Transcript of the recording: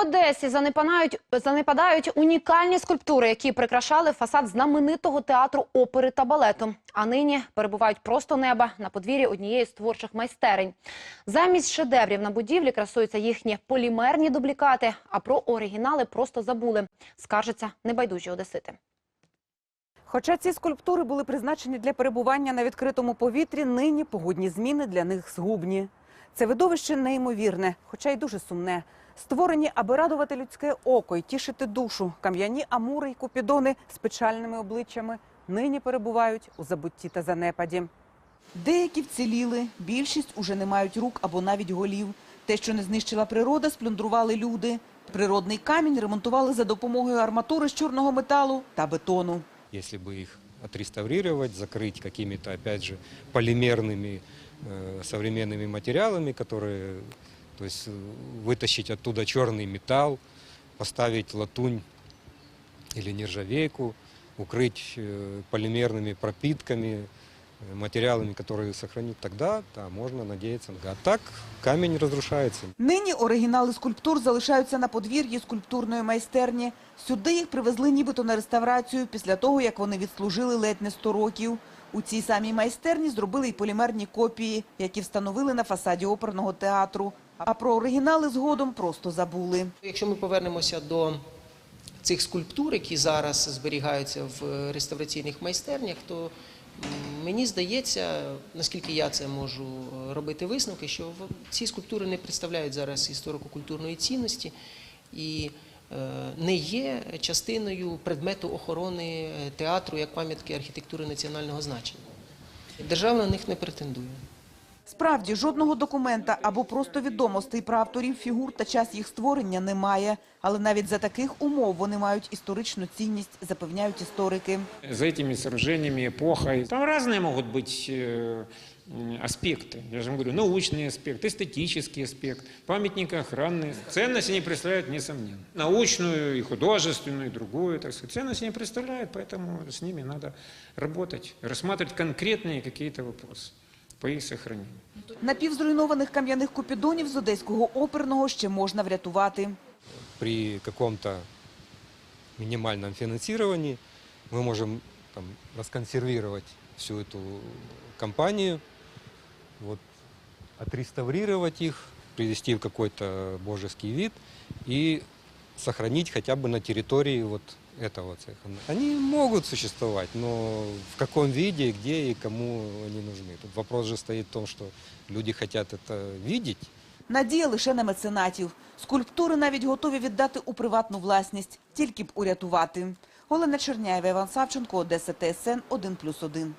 Одесі занепадають, занепадають унікальні скульптури, які прикрашали фасад знаменитого театру опери та балету. А нині перебувають просто неба на подвір'ї однієї з творчих майстерень. Замість шедеврів на будівлі красуються їхні полімерні дублікати, а про оригінали просто забули. Скаржаться небайдужі одесити. Хоча ці скульптури були призначені для перебування на відкритому повітрі, нині погодні зміни для них згубні. Це видовище неймовірне, хоча й дуже сумне. Створені, аби радувати людське око і тішити душу. Кам'яні амури й купідони з печальними обличчями нині перебувають у забутті та занепаді. Деякі вціліли, більшість уже не мають рук або навіть голів. Те, що не знищила природа, сплюндрували люди. Природний камінь ремонтували за допомогою арматури з чорного металу та бетону. если бы их отреставрировать, закрыть какими-то, опять же, полимерными э, современными материалами, которые, то есть э, вытащить оттуда черный металл, поставить латунь или нержавейку, укрыть э, полимерными пропитками, э, материалами, которые сохранить, тогда, да, можно надеяться. А так камень разрушается. Нині оригінали скульптур залишаються на подвір'ї скульптурної майстерні. Сюди їх привезли нібито на реставрацію після того, як вони відслужили ледь не 100 років. У цій самій майстерні зробили й полімерні копії, які встановили на фасаді оперного театру. А про оригінали згодом просто забули. Якщо ми повернемося до цих скульптур, які зараз зберігаються в реставраційних майстернях, то мені здається, наскільки я це можу робити висновки, що ці скульптури не представляють зараз історико-культурної цінності і не є частиною предмету охорони е, театру як пам'ятки архітектури національного значення. Держава на них не претендує. Справді, жодного документа або просто відомостей про авторів фігур та час їх створення немає. Але навіть за таких умов вони мають історичну цінність, запевняють історики. за этими сооружениями, эпохой. Там разные могут быть э, м, аспекты. Я же вам говорю, научный аспект, эстетический аспект, памятник охранный. Ценность они представляют, несомненно. Научную и художественную, и другую, так сказать. Ценность они представляют, поэтому с ними надо работать, рассматривать конкретные какие-то вопросы по их сохранению. Напівзруйнованих кам'яних купідонів з одеського оперного ще можна врятувати. при каком-то минимальном финансировании мы можем там, расконсервировать всю эту компанию, вот, отреставрировать их, привести в какой-то божеский вид и сохранить хотя бы на территории вот этого цеха. Они могут существовать, но в каком виде, где и кому они нужны. Тут вопрос же стоит в том, что люди хотят это видеть, Надія лише на меценатів. Скульптури навіть готові віддати у приватну власність, тільки б урятувати. Олена Черняєва, Іван Савченко, Одеса ТСН 1+,1.